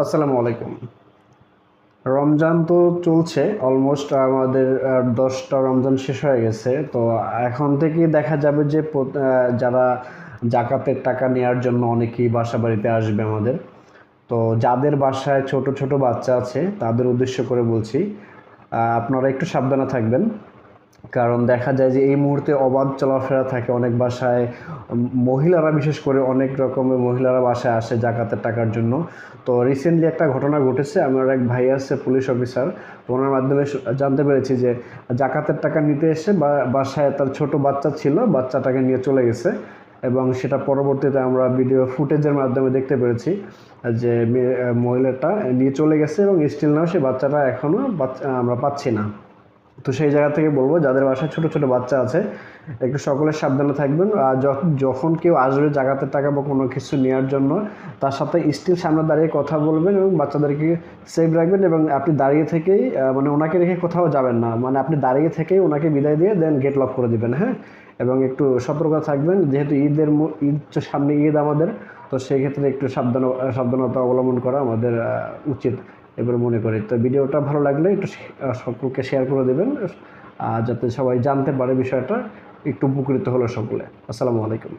আসসালামু আলাইকুম। রমজান তো চলছে অলমোস্ট আমাদের দশটা রমজান শেষ হয়ে গেছে। তো এখন থেকে দেখা যাবে যে যারা জাকাতের টাকা নেওয়ার জন্য অনেকেই বাসা বাড়িতে আসবে আমাদের। তো যাদের বাসায় ছোট ছোট বাচ্চা আছে, তাদের উদ্দেশ্য করে বলছি আপনারা একটু সাবধানে থাকবেন। কারণ দেখা যায় যে এই মুহূর্তে অবাধ চলাফেরা থাকে অনেক বাসায়। মহিলারা বিশেষ করে অনেক রকমের মহিলারা বাসায় আসে জাকাতের টাকার জন্য। তো রিসেন্টলি একটা ঘটনা ঘটেছে, আমার এক ভাই আছে পুলিশ অফিসার ওনার মাধ্যমে জানতে পেরেছি যে জাকাতের টাকা নিতে এসে বাসায় তার ছোট বাচ্চা ছিল, বাচ্চাটাকে নিয়ে চলে গেছে এবং সেটা পরবর্তীতে আমরা ভিডিও ফুটেজের মাধ্যমে দেখতে পেরেছি যে মহিলাটা নিয়ে চলে গেছে এবং স্টিল নাও সেই বাচ্চাটা এখনও আমরা পাচ্ছি না। তো সেই জায়গা থেকে বলব, যাদের বাসায় ছোট ছোট বাচ্চা আছে, একটু সকলে সাবধানে থাকবেন। আর যখন কেউ আসবে জাগাতের টাকা বা কোনো কিছু নেওয়ার জন্য, তার সাথে স্টিল সামনে দাঁড়িয়ে কথা বলবেন এবং বাচ্চাদেরকে সেভ রাখবেন এবং আপনি দাঁড়িয়ে থেকেই মানে ওনাকে রেখে কোথাও যাবেন না। মানে আপনি দাঁড়িয়ে থেকেই ওনাকে বিদায় দিয়ে দেন গেট লক করে দিবেন হ্যাঁ? এবং একটু সতর্ক থাকবেন, যেহেতু ঈদের ঈদ সামনে ঈদ আমাদের, তো সেই ক্ষেত্রে একটু সাবধান, সাবধানতা অবলম্বন করা আমাদের উচিত। এবার মনে করি। তো ভিডিওটা ভালো লাগলে একটু সকলকে শেয়ার করে দেবেন আর যাতে সবাই জানতে পারে বিষয়টা, একটু উপকৃত হলো সকলে। আসসালামু আলাইকুম।